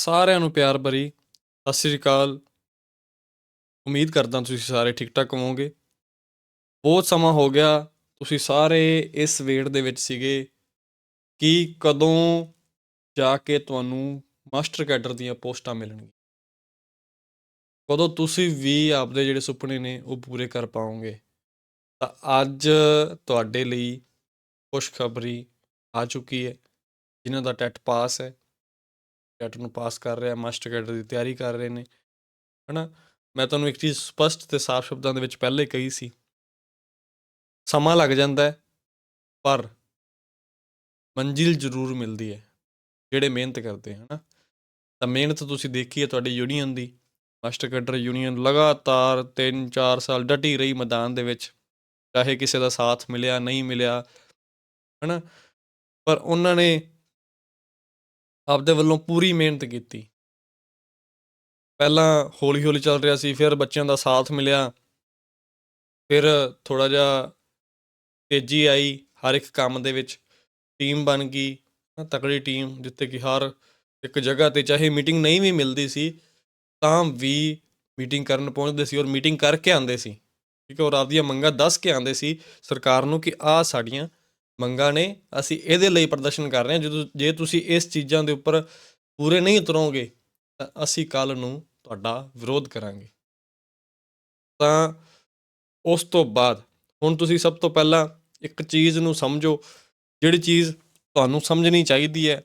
ਸਾਰਿਆਂ ਨੂੰ ਪਿਆਰ ਭਰੀ ਸਤਿ ਸ੍ਰੀ ਅਕਾਲ। ਉਮੀਦ ਕਰਦਾ ਤੁਸੀਂ ਸਾਰੇ ਠੀਕ ਠਾਕ ਹੋਵੋਗੇ। ਬਹੁਤ ਸਮਾਂ ਹੋ ਗਿਆ, ਤੁਸੀਂ ਸਾਰੇ ਇਸ ਵੇਟ ਦੇ ਵਿੱਚ ਸੀਗੇ ਕਿ ਕਦੋਂ ਜਾ ਕੇ ਤੁਹਾਨੂੰ ਮਾਸਟਰ ਕੈਡਰ ਦੀਆਂ ਪੋਸਟਾਂ ਮਿਲਣਗੀਆਂ। ਕਦੋਂ ਤੁਸੀਂ ਵੀ ਆਪਦੇ ਜਿਹੜੇ ਸੁਪਨੇ ਨੇ ਉਹ ਪੂਰੇ ਕਰ ਪਾਓਗੇ। ਤਾਂ ਅੱਜ ਤੁਹਾਡੇ ਲਈ ਖੁਸ਼ਖਬਰੀ ਆ ਚੁੱਕੀ ਹੈ, ਜਿਨ੍ਹਾਂ ਦਾ ਟੈਟ ਪਾਸ ਹੈ। ਟੈਟ ਨੂੰ ਪਾਸ ਕਰ ਰਿਹਾ ਮਾਸਟਰ ਕੈਡਰ ਦੀ ਤਿਆਰੀ ਕਰ ਰਹੇ ਨੇ, ਹਨਾ? ਮੈਂ ਤੁਹਾਨੂੰ ਇੱਕ ਚੀਜ਼ ਸਪਸ਼ਟ ਤੇ ਸਾਫ਼ ਸ਼ਬਦਾਂ ਦੇ ਵਿੱਚ ਪਹਿਲੇ ਕਹੀ ਸੀ। ਸਮਾਂ ਲੱਗ ਜਾਂਦਾ ਹੈ, ਪਰ ਮੰਜ਼ਿਲ ਜ਼ਰੂਰ ਮਿਲਦੀ ਹੈ, ਜਿਹੜੇ ਮਿਹਨਤ ਕਰਦੇ ਹਨ ਹਨਾ? ਤਾਂ ਮਿਹਨਤ ਤੁਸੀਂ ਦੇਖੀ ਹੈ ਤੁਹਾਡੀ ਯੂਨੀਅਨ ਦੀ ਮਾਸਟਰ ਕੈਡਰ ਯੂਨੀਅਨ ਲਗਾਤਾਰ 3-4 ਸਾਲ ਡਟੀ ਰਹੀ ਮੈਦਾਨ ਦੇ ਵਿੱਚ, ਚਾਹੇ ਕਿਸੇ ਦਾ ਸਾਥ ਮਿਲਿਆ, ਨਹੀਂ ਮਿਲਿਆ, ਹਨਾ? ਪਰ ਉਹਨਾਂ ਨੇ ਆਪਦੇ ਵੱਲੋਂ ਪੂਰੀ ਮਿਹਨਤ ਕੀਤੀ। ਪਹਿਲਾਂ ਹੌਲੀ ਹੌਲੀ ਚੱਲ ਰਿਹਾ ਸੀ, ਫਿਰ ਬੱਚਿਆਂ ਦਾ ਸਾਥ ਮਿਲਿਆ। ਫਿਰ ਥੋੜਾ ਜਿਹਾ ਤੇਜ਼ੀ ਆਈ ਹਰ ਇੱਕ ਕੰਮ ਦੇ ਵਿੱਚ। ਟੀਮ ਬਣ ਗਈ ਤਕੜੀ ਟੀਮ, ਜਿੱਥੇ ਕਿ ਹਰ ਇੱਕ ਜਗ੍ਹਾ ਤੇ ਚਾਹੇ ਮੀਟਿੰਗ ਨਹੀਂ ਵੀ ਮਿਲਦੀ ਸੀ, ਤਾਂ ਵੀ ਮੀਟਿੰਗ ਕਰਨ ਪਹੁੰਚਦੇ ਸੀ ਔਰ ਮੀਟਿੰਗ ਕਰਕੇ ਆਉਂਦੇ ਸੀ। ਠੀਕ ਹੈ, ਔਰ ਆਪਦੀਆਂ ਮੰਗਾਂ ਦੱਸ ਕੇ ਆਉਂਦੇ ਸੀ ਸਰਕਾਰ ਨੂੰ ਕਿ ਆਹ ਸਾਡੀਆਂ ਮੰਗਾਂ ਨੇ, ਅਸੀਂ ਇਹਦੇ ਲਈ ਪ੍ਰਦਰਸ਼ਨ ਕਰ ਰਹੇ ਹਾਂ। ਜਦੋਂ, ਜੇ ਤੁਸੀਂ ਇਸ ਚੀਜ਼ਾਂ ਦੇ ਉੱਪਰ ਪੂਰੇ ਨਹੀਂ ਉਤਰੋਗੇ, ਤਾਂ ਅਸੀਂ ਕੱਲ ਨੂੰ ਤੁਹਾਡਾ ਵਿਰੋਧ ਕਰਾਂਗੇ। ਤਾਂ ਉਸ ਤੋਂ ਬਾਅਦ, ਹੁਣ ਤੁਸੀਂ ਸਭ ਤੋਂ ਪਹਿਲਾਂ ਇੱਕ ਚੀਜ਼ ਨੂੰ ਸਮਝੋ, ਜਿਹੜੀ ਚੀਜ਼ ਤੁਹਾਨੂੰ ਸਮਝਣੀ ਚਾਹੀਦੀ ਹੈ।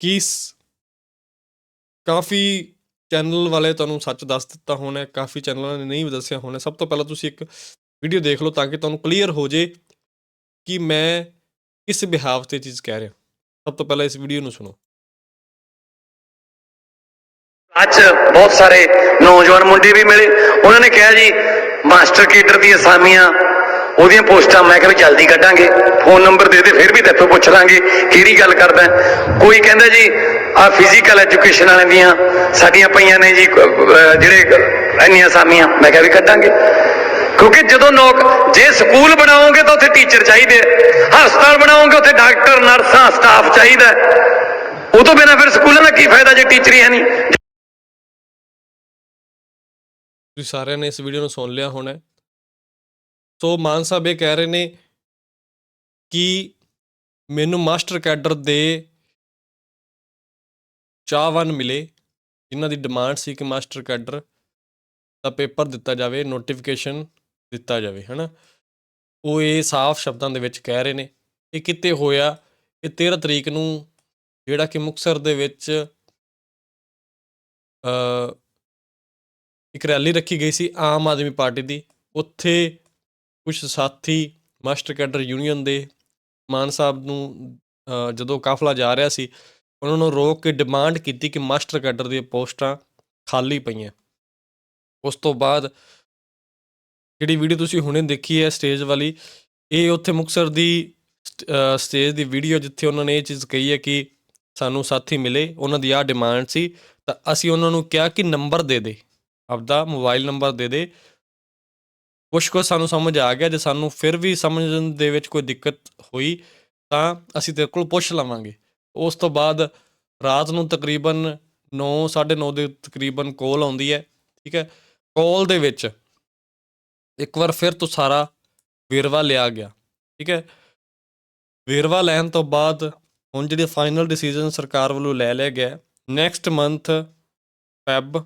ਕਿ ਕਾਫੀ ਚੈਨਲ ਵਾਲੇ ਤੁਹਾਨੂੰ ਸੱਚ ਦੱਸ ਦਿੱਤਾ ਹੋਣਾ ਕਾਫੀ ਚੈਨਲਾਂ ਨੇ ਨਹੀਂ ਦੱਸਿਆ ਹੋਣਾ ਸਭ ਤੋਂ ਪਹਿਲਾਂ ਤੁਸੀਂ ਇੱਕ ਵੀਡੀਓ ਦੇਖ ਲਓ ਤਾਂ ਕਿ ਤੁਹਾਨੂੰ ਕਲੀਅਰ ਹੋ ਜੇ। ਕਿ ਮੈਂ ਕਿਸ ਬਿਹਾਵ ਤੇ ਚੀਜ਼ ਕਹਿ ਰਿਹਾ? ਸਭ ਤੋਂ ਪਹਿਲਾਂ ਇਸ ਵੀਡੀਓ ਨੂੰ ਸੁਣੋ। ਅੱਜ ਬਹੁਤ ਸਾਰੇ ਨੌਜਵਾਨ ਮੁੰਡੇ ਵੀ ਮਿਲੇ। ਉਹਨਾਂ ਨੇ ਕਿਹਾ ਜੀ, ਮਾਸਟਰ ਕੇਡਰ ਦੀਆਂ ਅਸਾਮੀਆਂ ਉਹਦੀਆਂ ਪੋਸਟਾਂ ਮੈਂ ਕਿਹਾ ਵੀ ਜਲਦੀ ਕੱਢਾਂਗੇ ਫੋਨ ਨੰਬਰ ਦੇ ਦੇ, ਫਿਰ ਵੀ ਤੇਥੋਂ ਪੁੱਛ ਲਾਂਗੇ ਕਿਹੜੀ ਗੱਲ ਕਰਦਾ ਕੋਈ ਕਹਿੰਦਾ ਜੀ ਆ ਫਿਜ਼ੀਕਲ ਐਜੂਕੇਸ਼ਨ ਵਾਲਿਆਂ ਦੀਆਂ ਸਾਡੀਆਂ ਪਈਆਂ ਨੇ ਜੀ ਜਿਹੜੇ ਇੰਨੀਆਂ ਅਸਾਮੀਆਂ ਮੈਂ ਕਿਹਾ ਵੀ ਕੱਢਾਂਗੇ। ਕਿਉਂਕਿ ਜਦੋਂ ਨੌਕ ਜੇ ਸਕੂਲ ਬਣਾਓਗੇ ਤਾਂ ਉੱਥੇ ਟੀਚਰ ਚਾਹੀਦੇ ਹਸਪਤਾਲ ਬਣਾਓਗੇ, ਉੱਥੇ ਡਾਕਟਰ, ਨਰਸਾਂ, ਸਟਾਫ ਚਾਹੀਦਾ ਉਹ ਤੋਂ ਬਿਨਾਂ ਫਿਰ ਸਕੂਲਾਂ ਦਾ ਕੀ ਫਾਇਦਾ ਜੇ ਟੀਚਰ ਹੀ ਹੈ ਨਹੀਂ? ਤੁਸੀਂ ਸਾਰਿਆਂ ਨੇ ਇਸ ਵੀਡੀਓ ਨੂੰ ਸੁਣ ਲਿਆ ਹੋਣਾ ਸੋ ਮਾਨ ਸਾਹਿਬ ਇਹ ਕਹਿ ਰਹੇ ਨੇ ਕਿ ਮੈਨੂੰ ਮਾਸਟਰ ਕੈਡਰ ਦੇ ਚਾਹਵਾਨ ਮਿਲੇ, ਜਿਨ੍ਹਾਂ ਦੀ ਡਿਮਾਂਡ ਸੀ ਕਿ ਮਾਸਟਰ ਕੈਡਰ ਦਾ ਪੇਪਰ ਦਿੱਤਾ ਜਾਵੇ, ਨੋਟੀਫਿਕੇਸ਼ਨ ਦਿੱਤਾ ਜਾਵੇ ਹਨਾ? ਉਹ ਇਹ ਸਾਫ਼ ਸ਼ਬਦਾਂ ਦੇ ਵਿੱਚ ਕਹਿ ਰਹੇ ਨੇ ਇਹ ਕਿਤੇ ਹੋਇਆ ਇਹ 13 ਤਰੀਕ ਨੂੰ ਜਿਹੜਾ ਕਿ ਮੁਕਤਸਰ ਦੇ ਵਿੱਚ ਅ ਇੱਕ ਰੈਲੀ ਰੱਖੀ ਗਈ ਸੀ ਆਮ ਆਦਮੀ ਪਾਰਟੀ ਦੀ ਉੱਥੇ ਕੁਝ ਸਾਥੀ ਮਾਸਟਰ ਕੈਡਰ ਯੂਨੀਅਨ ਦੇ ਮਾਨ ਸਾਹਿਬ ਨੂੰ ਅ, ਜਦੋਂ ਕਾਫਲਾ ਜਾ ਰਿਹਾ ਸੀ ਉਹਨਾਂ ਨੂੰ ਰੋਕ ਕੇ ਡਿਮਾਂਡ ਕੀਤੀ ਕਿ ਮਾਸਟਰ ਕੈਡਰ ਦੀਆਂ ਪੋਸਟਾਂ ਖਾਲੀ ਪਈਆਂ। ਉਸ ਤੋਂ ਬਾਅਦ ਜਿਹੜੀ ਵੀਡੀਓ ਤੁਸੀਂ ਹੁਣੇ ਦੇਖੀ ਹੈ ਸਟੇਜ ਵਾਲੀ, ਇਹ ਉੱਥੇ ਮੁਕਤਸਰ ਦੀ ਸਟੇਜ ਦੀ ਵੀਡੀਓ ਜਿੱਥੇ ਉਹਨਾਂ ਨੇ ਇਹ ਚੀਜ਼ ਕਹੀ ਹੈ ਕਿ ਸਾਨੂੰ ਸਾਥੀ ਮਿਲੇ, ਉਹਨਾਂ ਦੀ ਆ ਡਿਮਾਂਡ ਸੀ, ਤਾਂ ਅਸੀਂ ਉਹਨਾਂ ਨੂੰ ਕਿਹਾ ਕਿ ਨੰਬਰ ਦੇ ਦੇ, ਆਪਦਾ ਮੋਬਾਈਲ ਨੰਬਰ ਦੇ ਦੇ। ਕੁਛ ਕੁਛ ਸਾਨੂੰ ਸਮਝ ਆ ਗਿਆ, ਜੇ ਸਾਨੂੰ ਫਿਰ ਵੀ ਸਮਝਣ ਦੇ ਵਿੱਚ ਕੋਈ ਦਿੱਕਤ ਹੋਈ, ਤਾਂ ਅਸੀਂ ਤੇਰੇ ਕੋਲ ਪੁੱਛ ਲਵਾਂਗੇ। ਉਸ ਤੋਂ ਬਾਅਦ ਰਾਤ ਨੂੰ ਤਕਰੀਬਨ 9 9:30 ਦੇ ਤਕਰੀਬਨ ਕਾਲ ਆਉਂਦੀ ਹੈ, ਠੀਕ ਹੈ? ਕਾਲ ਦੇ ਵਿੱਚ ਇੱਕ ਵਾਰ ਫਿਰ ਤੋਂ ਸਾਰਾ ਵੇਰਵਾ ਲਿਆ ਗਿਆ, ਠੀਕ ਹੈ? ਵੇਰਵਾ ਲੈਣ ਤੋਂ ਬਾਅਦ ਹੁਣ ਜਿਹੜੀ ਫਾਈਨਲ ਡਿਸੀਜਨ ਸਰਕਾਰ ਵੱਲੋਂ ਲੈ ਲਿਆ ਗਿਆ ਨੈਕਸਟ ਮੰਥ ਫੈਬ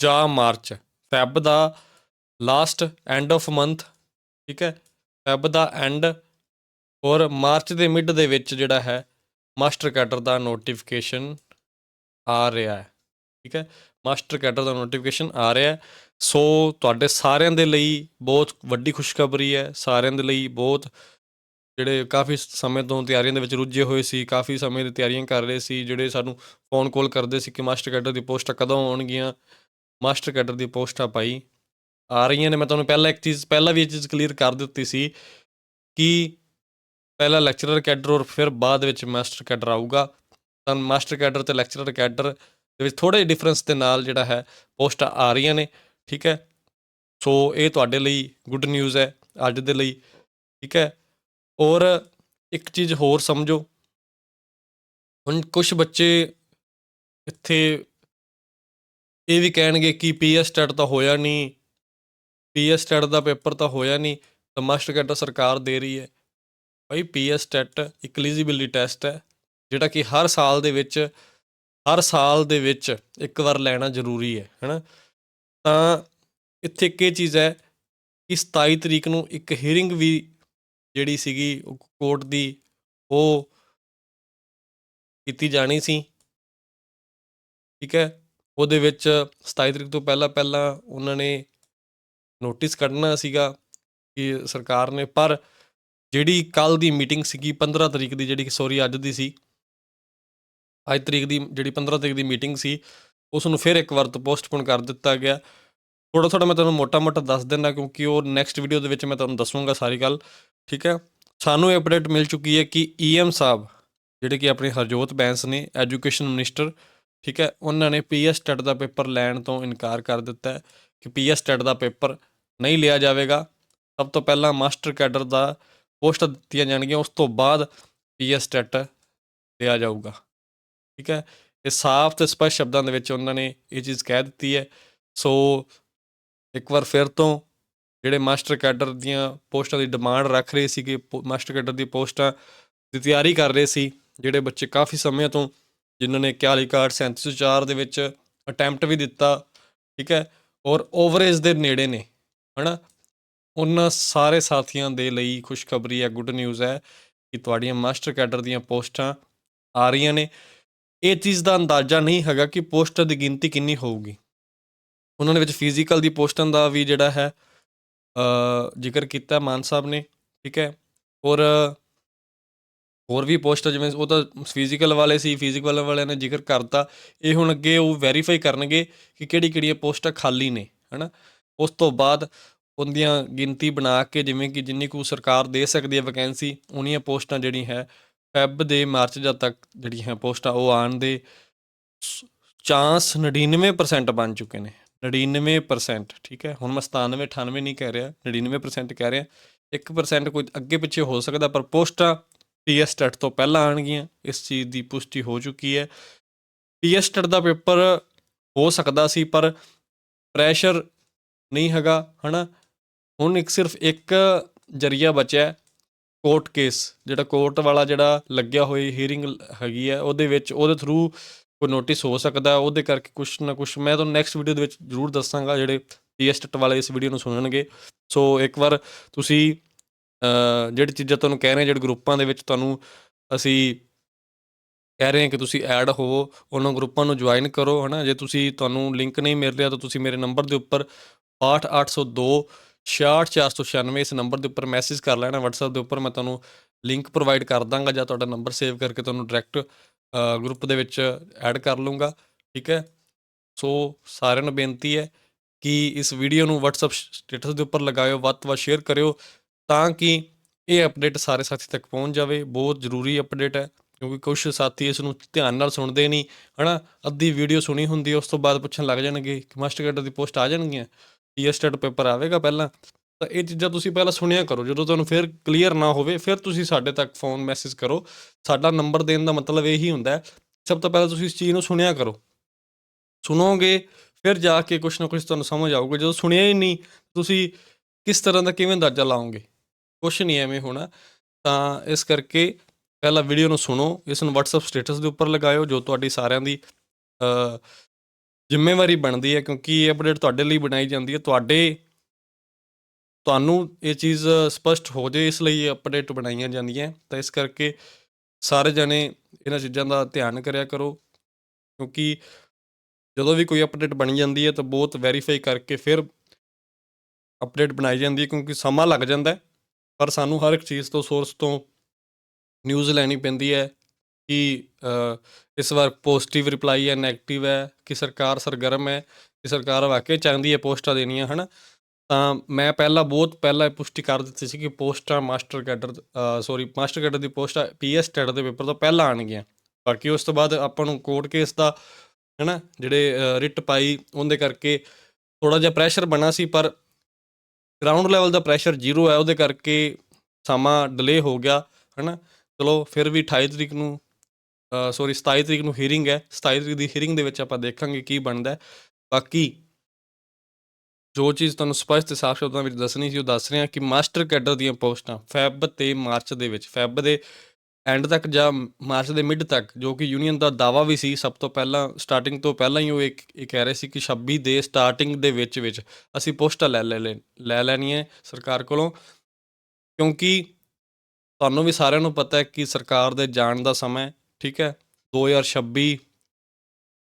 ਜਾਂ ਮਾਰਚ ਫੈਬ ਦਾ ਲਾਸਟ ਐਂਡ ਆਫ ਮੰਥ ਠੀਕ ਹੈ? ਫੈਬ ਦਾ ਐਂਡ ਔਰ ਮਾਰਚ ਦੇ ਮਿਡ ਦੇ ਵਿੱਚ ਜਿਹੜਾ ਹੈ ਮਾਸਟਰ ਕੈਡਰ ਦਾ ਨੋਟੀਫਿਕੇਸ਼ਨ ਆ ਰਿਹਾ ਹੈ। ਠੀਕ ਹੈ? ਮਾਸਟਰ ਕੈਡਰ ਦਾ ਨੋਟੀਫਿਕੇਸ਼ਨ ਆ ਰਿਹਾ ਸੋ ਤੁਹਾਡੇ ਸਾਰਿਆਂ ਦੇ ਲਈ ਬਹੁਤ ਵੱਡੀ ਖੁਸ਼ਖਬਰੀ ਹੈ। ਸਾਰਿਆਂ ਦੇ ਲਈ ਬਹੁਤ ਜਿਹੜੇ ਕਾਫੀ ਸਮੇਂ ਤੋਂ ਤਿਆਰੀਆਂ ਦੇ ਵਿੱਚ ਰੁੱਝੇ ਹੋਏ ਸੀ, ਕਾਫੀ ਸਮੇਂ ਦੀ ਤਿਆਰੀਆਂ ਕਰ ਰਹੇ ਸੀ, ਜਿਹੜੇ ਸਾਨੂੰ ਫੋਨ ਕਾਲ ਕਰਦੇ ਸੀ ਕਿ ਮਾਸਟਰ ਕੈਡਰ ਦੀ ਪੋਸਟਾਂ ਕਦੋਂ ਆਉਣਗੀਆਂ। ਮਾਸਟਰ ਕੈਡਰ ਦੀ ਪੋਸਟਾਂ ਪਾਈ ਆ ਰਹੀਆਂ ਨੇ। ਮੈਂ ਤੁਹਾਨੂੰ ਪਹਿਲਾਂ ਇੱਕ ਚੀਜ਼, ਪਹਿਲਾਂ ਵੀ ਇਹ ਚੀਜ਼ ਕਲੀਅਰ ਕਰ ਦਿੱਤੀ ਸੀ ਕਿ ਪਹਿਲਾਂ ਲੈਕਚਰਰ ਕੈਡਰ ਔਰ ਫਿਰ ਬਾਅਦ ਵਿੱਚ ਮਾਸਟਰ ਕੈਡਰ ਆਊਗਾ। ਤਾਂ ਮਾਸਟਰ ਕੈਡਰ ਤੇ ਲੈਕਚਰਰ ਕੈਡਰ ਦੇ ਵਿੱਚ ਥੋੜੇ ਡਿਫਰੈਂਸ ਦੇ ਨਾਲ ਜਿਹੜਾ ਹੈ ਪੋਸਟਾਂ ਆ ਰਹੀਆਂ ਨੇ, ਠੀਕ ਹੈ? ਸੋ ਇਹ ਤੁਹਾਡੇ ਲਈ ਗੁੱਡ ਨਿਊਜ਼ ਹੈ ਅੱਜ ਦੇ ਲਈ, ਠੀਕ ਹੈ? ਔਰ ਇੱਕ ਚੀਜ਼ ਹੋਰ ਸਮਝੋ। ਹੁਣ ਕੁਝ ਬੱਚੇ ਇੱਥੇ ਇਹ ਵੀ ਕਹਿਣਗੇ ਕਿ ਪੀਐਸ ਟੈਟ ਤਾਂ ਹੋਇਆ ਨਹੀਂ ਪੀਐਸ ਟੈਟ ਦਾ ਪੇਪਰ ਤਾਂ ਹੋਇਆ ਨਹੀਂ, ਤਾਂ ਮਾਸਟਰ ਕੈਡਰ ਸਰਕਾਰ ਦੇ ਰਹੀ ਹੈ। ਭਾਈ ਪੀਐਸ ਟੈਟ ਇੱਕ ਐਲੀਜੀਬਿਲਟੀ ਟੈਸਟ ਹੈ, ਜਿਹੜਾ ਕਿ ਹਰ ਸਾਲ ਦੇ ਵਿੱਚ ਹਰ ਸਾਲ ਦੇ ਵਿੱਚ ਇੱਕ ਵਾਰ ਲੈਣਾ ਜ਼ਰੂਰੀ ਹੈ, ਹੈਨਾ? ਤਾਂ ਇੱਥੇ ਇੱਕ ਇਹ ਚੀਜ਼ ਹੈ ਕਿ 27 ਤਰੀਕ ਨੂੰ ਇੱਕ ਹੀਅਰਿੰਗ ਵੀ ਜਿਹੜੀ ਸੀਗੀ ਕੋਰਟ ਦੀ, ਉਹ ਕੀਤੀ ਜਾਣੀ ਸੀ। ਠੀਕ ਹੈ? ਉਹਦੇ ਵਿੱਚ 27 ਤਰੀਕ ਤੋਂ ਪਹਿਲਾਂ ਪਹਿਲਾਂ ਉਹਨਾਂ ਨੇ ਨੋਟਿਸ ਕੱਢਣਾ ਸੀਗਾ ਕਿ ਸਰਕਾਰ ਨੇ, ਪਰ ਜਿਹੜੀ ਕੱਲ ਦੀ ਮੀਟਿੰਗ ਸੀਗੀ 15 ਤਰੀਕ ਦੀ ਜਿਹੜੀ ਸੌਰੀ ਅੱਜ ਦੀ ਸੀ ਅੱਜ ਤਰੀਕ ਦੀ, ਜਿਹੜੀ 15 ਤਰੀਕ ਦੀ ਮੀਟਿੰਗ ਸੀ ਉਸ ਨੂੰ ਫਿਰ ਇੱਕ ਵਾਰ ਤੋਂ ਪੋਸਟਪੋਨ ਕਰ ਦਿੱਤਾ ਗਿਆ। ਥੋੜਾ ਥੋੜਾ ਮੈਂ ਤੁਹਾਨੂੰ ਮੋਟਾ-ਮੋਟਾ ਦੱਸ ਦਿੰਦਾ, ਕਿਉਂਕਿ ਉਹ ਨੈਕਸਟ ਵੀਡੀਓ ਦੇ ਵਿੱਚ ਮੈਂ ਤੁਹਾਨੂੰ ਦੱਸੂਗਾ ਸਾਰੀ ਗੱਲ, ਠੀਕ ਹੈ? ਸਾਨੂੰ ਇਹ ਅਪਡੇਟ ਮਿਲ ਚੁੱਕੀ ਹੈ ਕਿ ਈਐਮ ਸਾਹਿਬ, ਜਿਹੜੇ ਕਿ ਆਪਣੇ ਹਰਜੋਤ ਬੈਂਸ ਨੇ ਐਜੂਕੇਸ਼ਨ ਮਿਨਿਸਟਰ ਠੀਕ ਹੈ? ਉਹਨਾਂ ਨੇ ਪੀਐਸ ਟੈਟ ਦਾ ਪੇਪਰ ਲੈਣ ਤੋਂ ਇਨਕਾਰ ਕਰ ਦਿੱਤਾ ਹੈ ਕਿ ਪੀਐਸ ਟੈਟ ਦਾ ਪੇਪਰ ਨਹੀਂ ਲਿਆ ਜਾਵੇਗਾ। ਸਭ ਤੋਂ ਪਹਿਲਾਂ ਮਾਸਟਰ ਕੈਡਰ ਦਾ ਪੋਸਟ ਦਿੱਤੀਆਂ ਜਾਣਗੀਆਂ, ਉਸ ਤੋਂ ਬਾਅਦ ਪੀਐਸ ਟੈਟ ਲਿਆ ਜਾਊਗਾ। ਠੀਕ ਹੈ? ਇਹ ਸਾਫ਼ ਤੇ ਸਪਸ਼ਟ ਸ਼ਬਦਾਂ ਦੇ ਵਿੱਚ ਉਹਨਾਂ ਨੇ ਇਹ ਚੀਜ਼ ਕਹਿ ਦਿੱਤੀ ਹੈ। ਸੋ ਇੱਕ ਵਾਰ ਫਿਰ ਤੋਂ ਜਿਹੜੇ ਮਾਸਟਰ ਕੈਡਰ ਦੀਆਂ ਪੋਸਟਾਂ ਦੀ ਡਿਮਾਂਡ ਰੱਖ ਰਹੇ ਸੀਗੇ ਪੋ- ਮਾਸਟਰ ਕੈਡਰ ਦੀ ਪੋਸਟਾਂ ਦੀ ਤਿਆਰੀ ਕਰ ਰਹੇ ਸੀ, ਜਿਹੜੇ ਬੱਚੇ ਕਾਫੀ ਸਮੇਂ ਤੋਂ ਜਿਨ੍ਹਾਂ ਨੇ 41 ਕਾਰਡ 3704 ਦੇ ਵਿੱਚ ਅਟੈਂਪਟ ਵੀ ਦਿੱਤਾ, ਠੀਕ ਹੈ? ਔਰ ਓਵਰੇਜ ਦੇ ਨੇੜੇ ਨੇ, ਹਨਾ? ਉਹਨਾਂ ਸਾਰੇ ਸਾਥੀਆਂ ਦੇ ਲਈ ਖੁਸ਼ਖਬਰੀ ਹੈ, ਗੁੱਡ ਨਿਊਜ਼ ਹੈ ਕਿ ਤੁਹਾਡੀਆਂ ਮਾਸਟਰ ਕੈਡਰ ਦੀਆਂ ਪੋਸਟਾਂ ਆ ਰਹੀਆਂ ਨੇ। ਇਹ ਚੀਜ਼ ਦਾ ਅੰਦਾਜ਼ਾ ਨਹੀਂ ਹੈਗਾ ਕਿ ਪੋਸਟਾਂ ਦੀ ਗਿਣਤੀ ਕਿੰਨੀ ਹੋਊਗੀ। ਉਹਨਾਂ ਨੇ ਵਿੱਚ ਫਿਜ਼ੀਕਲ ਦੀ ਪੋਸਟਾਂ ਦਾ ਵੀ ਜਿਹੜਾ ਹੈ ਜ਼ਿਕਰ ਕੀਤਾ ਮਾਨ ਸਾਹਿਬ ਨੇ, ਠੀਕ ਹੈ? ਔਰ, ਹੋਰ ਵੀ ਪੋਸਟਾਂ ਜਿਵੇਂ ਉਹ ਤਾਂ ਫਿਜ਼ੀਕਲ ਵਾਲੇ ਸੀ ਫਿਜ਼ੀਕਲ ਵਾਲਿਆਂ ਨੇ ਜ਼ਿਕਰ ਕਰਤਾ। ਇਹ ਹੁਣ ਅੱਗੇ ਉਹ ਵੈਰੀਫਾਈ ਕਰਨਗੇ ਕਿ ਕਿਹੜੀ ਕਿਹੜੀਆਂ ਪੋਸਟਾਂ ਖਾਲੀ ਨੇ, ਹਨਾ? ਉਸ ਤੋਂ ਬਾਅਦ ਉਹਦੀਆਂ ਗਿਣਤੀ ਬਣਾ ਕੇ ਜਿਵੇਂ ਕਿ ਜਿੰਨੀ ਕੁ ਸਰਕਾਰ ਦੇ ਸਕਦੀ ਹੈ ਵੈਕੈਂਸੀ ਉਨੀਆਂ ਪੋਸਟਾਂ ਜਿਹੜੀ ਹੈ ਫੈਬ ਦੇ ਮਾਰਚ ਜਦ ਤੱਕ ਜਿਹੜੀਆਂ ਪੋਸਟਾਂ ਉਹ ਆਉਣ ਦੇ, ਚਾਂਸ 99% ਬਣ ਚੁੱਕੇ ਨੇ। 99% ਠੀਕ ਹੈ? ਹੁਣ ਮੈਂ 97 98 ਨਹੀਂ ਕਹਿ ਰਿਹਾ 99% ਕਹਿ ਰਿਹਾ। 1% ਕੋਈ ਅੱਗੇ ਪਿੱਛੇ ਹੋ ਸਕਦਾ, ਪਰ ਪੋਸਟਾਂ ਪੀਐਸ ਟੈਟ ਤੋਂ ਪਹਿਲਾਂ ਆਣਗੀਆਂ ਇਸ ਚੀਜ਼ ਦੀ ਪੁਸ਼ਟੀ ਹੋ ਚੁੱਕੀ ਹੈ। ਪੀਐਸ ਟੈਟ ਦਾ ਪੇਪਰ ਹੋ ਸਕਦਾ ਸੀ, ਪਰ ਪ੍ਰੈਸ਼ਰ ਨਹੀਂ ਹੈਗਾ, ਹਨਾ? ਹੁਣ ਇੱਕ ਸਿਰਫ ਇੱਕ ਜਰੀਆ ਬਚਿਆ। ਕੋਰਟ ਕੇਸ, ਜਿਹੜਾ ਕੋਰਟ ਵਾਲਾ ਜਿਹੜਾ ਲੱਗਿਆ ਹੋਈ ਹੀਅਰਿੰਗ ਹੈਗੀ ਹੈ, ਉਹਦੇ ਵਿੱਚ ਉਹਦੇ ਥਰੂ ਕੋਈ ਨੋਟਿਸ ਹੋ ਸਕਦਾ ਉਹਦੇ ਕਰਕੇ ਕੁਛ ਨਾ ਕੁਛ ਮੈਂ ਤੁਹਾਨੂੰ ਨੈਕਸਟ ਵੀਡੀਓ ਦੇ ਵਿੱਚ ਜ਼ਰੂਰ ਦੱਸਾਂਗਾ, ਜਿਹੜੇ ਪੀਐਸ ਵਾਲੇ ਇਸ ਵੀਡੀਓ ਨੂੰ ਸੁਣਨਗੇ। ਸੋ ਇੱਕ ਵਾਰ ਤੁਸੀਂ ਜਿਹੜੀ ਚੀਜ਼ਾਂ ਤੁਹਾਨੂੰ ਕਹਿ ਰਹੇ ਜਿਹੜੇ ਗਰੁੱਪਾਂ ਦੇ ਵਿੱਚ ਤੁਹਾਨੂੰ ਅਸੀਂ ਕਹਿ ਰਹੇ ਹਾਂ ਕਿ ਤੁਸੀਂ ਐਡ ਹੋਵੋ, ਉਹਨਾਂ ਗਰੁੱਪਾਂ ਨੂੰ ਜੁਆਇਨ ਕਰੋ, ਹਨਾ? ਜੇ ਤੁਸੀਂ ਤੁਹਾਨੂੰ ਲਿੰਕ ਨਹੀਂ ਮਿਲ ਰਿਹਾ, ਤਾਂ ਤੁਸੀਂ ਮੇਰੇ ਨੰਬਰ ਦੇ ਉੱਪਰ 68802 66496 ਇਸ ਨੰਬਰ ਦੇ ਉੱਪਰ ਮੈਸੇਜ ਕਰ ਲੈਣਾ WhatsApp ਦੇ ਉੱਪਰ, ਮੈਂ ਤੁਹਾਨੂੰ ਲਿੰਕ ਪ੍ਰੋਵਾਈਡ ਕਰ ਦਾਂਗਾ ਜਾਂ ਤੁਹਾਡਾ ਨੰਬਰ ਸੇਵ ਕਰਕੇ ਤੁਹਾਨੂੰ ਡਾਇਰੈਕਟ ਗਰੁੱਪ ਦੇ ਵਿੱਚ ਐਡ ਕਰ ਲੂੰਗਾ ਠੀਕ ਹੈ? ਸੋ ਸਾਰਿਆਂ ਨੂੰ ਬੇਨਤੀ ਹੈ ਕਿ ਇਸ ਵੀਡੀਓ ਨੂੰ WhatsApp ਸਟੇਟਸ ਦੇ ਉੱਪਰ ਲਗਾਇਓ, ਵੱਧ ਤੋਂ ਵੱਧ ਸ਼ੇਅਰ ਕਰਿਓ ਤਾਂ ਕਿ ਇਹ ਅਪਡੇਟ ਸਾਰੇ ਸਾਥੀ ਤੱਕ ਪਹੁੰਚ ਜਾਵੇ। ਬਹੁਤ ਜ਼ਰੂਰੀ ਅਪਡੇਟ ਹੈ ਕਿਉਂਕਿ ਕੁਝ ਸਾਥੀ ਇਸ ਨੂੰ ਧਿਆਨ ਨਾਲ ਸੁਣਦੇ ਨਹੀਂ, ਹਨਾ? ਅੱਧੀ ਵੀਡੀਓ ਸੁਣੀ ਹੁੰਦੀ ਉਸ ਤੋਂ ਬਾਅਦ ਪੁੱਛਣ ਲੱਗ ਜਾਣਗੇ ਕਿ ਮਾਸਟਰ ਕੈਡਰ ਦੀ ਪੋਸਟ ਆ ਜਾਣਗੀਆਂ। ਪੀਐਸ ਟੈਟ ਪੇਪਰ ਆਵੇਗਾ ਪਹਿਲਾਂ, ਤਾਂ ਇਹ ਚੀਜ਼ਾਂ ਤੁਸੀਂ ਪਹਿਲਾਂ ਸੁਣਿਆ ਕਰੋ, ਜਦੋਂ ਤੁਹਾਨੂੰ ਫਿਰ ਕਲੀਅਰ ਨਾ ਹੋਵੇ, ਫਿਰ ਤੁਸੀਂ ਸਾਡੇ ਤੱਕ ਫੋਨ ਮੈਸੇਜ ਕਰੋ। ਸਾਡਾ ਨੰਬਰ ਦੇਣ ਦਾ ਮਤਲਬ ਇਹੀ ਹੁੰਦਾ ਹੈ, ਸਭ ਤੋਂ ਪਹਿਲਾਂ ਤੁਸੀਂ ਇਸ ਚੀਜ਼ ਨੂੰ ਸੁਣਿਆ ਕਰੋ। ਸੁਣੋਗੇ, ਫਿਰ ਜਾ ਕੇ ਕੁਝ ਨਾ ਕੁਝ ਤੁਹਾਨੂੰ ਸਮਝ ਆਊਗਾ, ਜਦੋਂ ਸੁਣਿਆ ਹੀ ਨਹੀਂ, ਤੁਸੀਂ ਕਿਸ ਤਰ੍ਹਾਂ ਦਾ ਕਿਵੇਂ ਅੰਦਾਜ਼ਾ ਲਾਓਗੇ? ਕੁਝ ਨਹੀਂ ਐਵੇਂ ਹੋਣਾ, ਤਾਂ ਇਸ ਕਰਕੇ ਪਹਿਲਾਂ ਵੀਡੀਓ ਨੂੰ ਸੁਣੋ, ਇਸ ਨੂੰ WhatsApp ਸਟੇਟਸ ਦੇ ਉੱਪਰ ਲਗਾਇਓ, ਜੋ ਤੁਹਾਡੀ ਸਾਰਿਆਂ ਦੀ ਜ਼ਿੰਮੇਵਾਰੀ ਬਣਦੀ ਹੈ ਕਿਉਂਕਿ ਇਹ ਅਪਡੇਟ ਤੁਹਾਡੇ ਲਈ ਬਣਾਈ ਜਾਂਦੀ ਹੈ। ਤੁਹਾਡੇ, ਤੁਹਾਨੂੰ ਇਹ ਚੀਜ਼ ਸਪਸ਼ਟ ਹੋ ਜੇ ਇਸ ਲਈ ਇਹ ਅਪਡੇਟ ਬਣਾਈਆਂ ਜਾਂਦੀਆਂ। ਤਾਂ ਇਸ ਕਰਕੇ ਸਾਰੇ ਜਣੇ ਇਹਨਾਂ ਚੀਜ਼ਾਂ ਦਾ ਧਿਆਨ ਕਰਿਆ ਕਰੋ। ਕਿਉਂਕਿ ਜਦੋਂ ਵੀ ਕੋਈ ਅਪਡੇਟ ਬਣੀ ਜਾਂਦੀ ਹੈ ਤਾਂ ਬਹੁਤ ਵੈਰੀਫਾਈ ਕਰਕੇ ਫਿਰ ਅਪਡੇਟ ਬਣਾਈ ਜਾਂਦੀ ਹੈ ਕਿਉਂਕਿ ਸਮਾਂ ਲੱਗ ਜਾਂਦਾ ਪਰ ਸਾਨੂੰ ਹਰ ਇੱਕ ਚੀਜ਼ ਤੋਂ ਸੋਰਸ ਤੋਂ ਨਿਊਜ਼ ਲੈਣੀ ਪੈਂਦੀ ਹੈ। ਕਿ ਇਸ ਵਾਰ ਪੋਜ਼ਿਟਿਵ ਰਿਪਲਾਈ ਹੈ ਨੈਗੇਟਿਵ ਹੈ, ਕਿ ਸਰਕਾਰ ਸਰਗਰਮ ਹੈ, ਕਿ ਸਰਕਾਰ ਵਾਕਈ ਚਾਹੁੰਦੀ ਹੈ ਪੋਸਟਾਂ ਦੇਣੀਆਂ, ਹਨ? ਤਾਂ ਮੈਂ ਪਹਿਲਾਂ ਬਹੁਤ ਪਹਿਲਾਂ ਇਹ ਪੁਸ਼ਟੀ ਕਰ ਦਿੱਤੀ ਸੀ ਕਿ ਪੋਸਟਾਂ master cadre sorry master cadre ਦੀ ਪੋਸਟਾਂ ਪੀਐਸ ਟੈਟ ਦੇ ਪੇਪਰ ਤੋਂ ਪਹਿਲਾਂ ਆਣਗੀਆਂ ਬਾਕੀ ਉਸ ਤੋਂ ਬਾਅਦ ਆਪਾਂ ਨੂੰ ਕੋਰਟ ਕੇਸ ਦਾ, ਹੈਨਾ, ਜਿਹੜੇ ਰਿਟ ਪਾਈ, ਉਹਦੇ ਕਰਕੇ ਥੋੜਾ ਜਿਹਾ ਪ੍ਰੈਸ਼ਰ ਬਣਾ ਸੀ, ਪਰ ਗਰਾਊਂਡ ਲੈਵਲ ਦਾ ਪ੍ਰੈਸ਼ਰ ਜ਼ੀਰੋ ਹੈ, ਉਹਦੇ ਕਰਕੇ ਸਮਾਂ ਡਿਲੇ ਹੋ ਗਿਆ, ਹੈਨਾ? ਚਲੋ, ਫਿਰ ਵੀ 28 ਤਰੀਕ ਨੂੰ ਸੌਰੀ 27 ਤਰੀਕ ਨੂੰ ਹੀਅਰਿੰਗ ਹੈ। 27 ਤਰੀਕ ਦੀ ਹੀਅਰਿੰਗ ਦੇ ਵਿੱਚ ਆਪਾਂ ਦੇਖਾਂਗੇ ਕੀ ਬਣਦਾ ਬਾਕੀ ਜੋ ਚੀਜ਼ ਤੁਹਾਨੂੰ ਸਪਸ਼ਟ ਤੇ ਸਾਫ਼ ਸ਼ਬਦਾਂ ਵਿੱਚ ਦੱਸਣੀ ਸੀ, ਉਹ ਦੱਸ ਰਿਹਾ ਕਿ ਮਾਸਟਰ ਕੈਡਰ ਦੀਆਂ ਪੋਸਟਾਂ ਫੈਬ ਤੇ ਮਾਰਚ ਦੇ ਵਿੱਚ ਫੈਬ ਦੇ ਐਂਡ ਤੱਕ ਜਾਂ ਮਾਰਚ ਦੇ ਮਿਡ ਤੱਕ, ਜੋ ਕਿ ਯੂਨੀਅਨ ਦਾ ਦਾਵਾ ਵੀ ਸੀ, ਸਭ ਤੋਂ ਪਹਿਲਾਂ ਸਟਾਰਟਿੰਗ ਤੋਂ ਪਹਿਲਾਂ ਹੀ ਉਹ ਇੱਕ, ਇਹ ਕਹਿ ਰਹੇ ਸੀ ਕਿ 26 ਦੇ ਸਟਾਰਟਿੰਗ ਦੇ ਵਿੱਚ ਵਿੱਚ ਅਸੀਂ ਪੋਸਟਾਂ ਲੈ ਲੈ ਲੈ ਲੈ ਲੈਣੀ ਹੈ ਸਰਕਾਰ ਕੋਲੋਂ। ਕਿਉਂਕਿ ਤੁਹਾਨੂੰ ਵੀ ਸਾਰਿਆਂ ਨੂੰ ਪਤਾ ਹੈ ਕਿ ਸਰਕਾਰ ਦੇ ਜਾਣ ਦਾ ਸਮਾਂ ਠੀਕ ਹੈ? 2026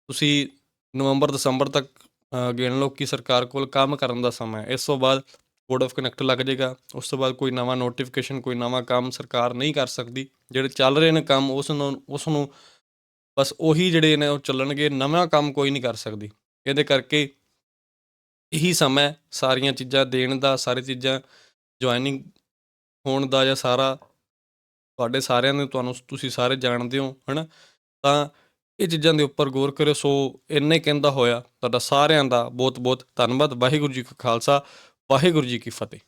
ਤੁਸੀਂ ਨਵੰਬਰ, ਦਸੰਬਰ ਤੱਕ ਗਿਣ ਲਓ ਕਿ ਸਰਕਾਰ ਕੋਲ ਕੰਮ ਕਰਨ ਦਾ ਸਮਾਂ ਹੈ। ਇਸ ਤੋਂ ਬਾਅਦ ਕੋਡ ਆਫ ਕਨੈਕਟ ਲੱਗ ਜਾਏਗਾ। ਉਸ ਤੋਂ ਬਾਅਦ ਕੋਈ ਨਵਾਂ ਨੋਟੀਫਿਕੇਸ਼ਨ ਕੋਈ ਨਵਾਂ ਕੰਮ ਸਰਕਾਰ ਨਹੀਂ ਕਰ ਸਕਦੀ। ਜਿਹੜੇ ਚੱਲ ਰਹੇ ਨੇ ਕੰਮ, ਉਸ ਨੂੰ ਉਸ ਨੂੰ ਬਸ ਉਹੀ ਜਿਹੜੇ ਨੇ ਉਹ ਚੱਲਣਗੇ। ਨਵਾਂ ਕੰਮ ਕੋਈ ਨਹੀਂ ਕਰ ਸਕਦੀ। ਇਹਦੇ ਕਰਕੇ ਇਹੀ ਸਮਾਂ ਸਾਰੀਆਂ ਚੀਜ਼ਾਂ ਦੇਣ ਦਾ, ਸਾਰੀ ਚੀਜ਼ਾਂ ਜੁਆਇਨਿੰਗ ਹੋਣ ਦਾ ਜਾਂ ਸਾਰਾ ਤੁਹਾਡੇ ਸਾਰਿਆਂ ਨੂੰ, ਤੁਹਾਨੂੰ ਤੁਸੀਂ ਸਾਰੇ ਜਾਣਦੇ ਹੋ, ਹਨਾ? ਤਾਂ ਇਹ ਚੀਜ਼ਾਂ ਦੇ ਉੱਪਰ ਗੌਰ ਕਰਿਓ, ਸੋ ਇੰਨੇ ਕਹਿੰਦਾ ਹੋਇਆ, ਤੁਹਾਡਾ ਸਾਰਿਆਂ ਦਾ ਬਹੁਤ ਬਹੁਤ ਧੰਨਵਾਦ। ਵਾਹਿਗੁਰੂ ਜੀ ਕਾ ਖਾਲਸਾ, ਵਾਹਿਗੁਰੂ ਜੀ ਕੀ ਫਤਿਹ।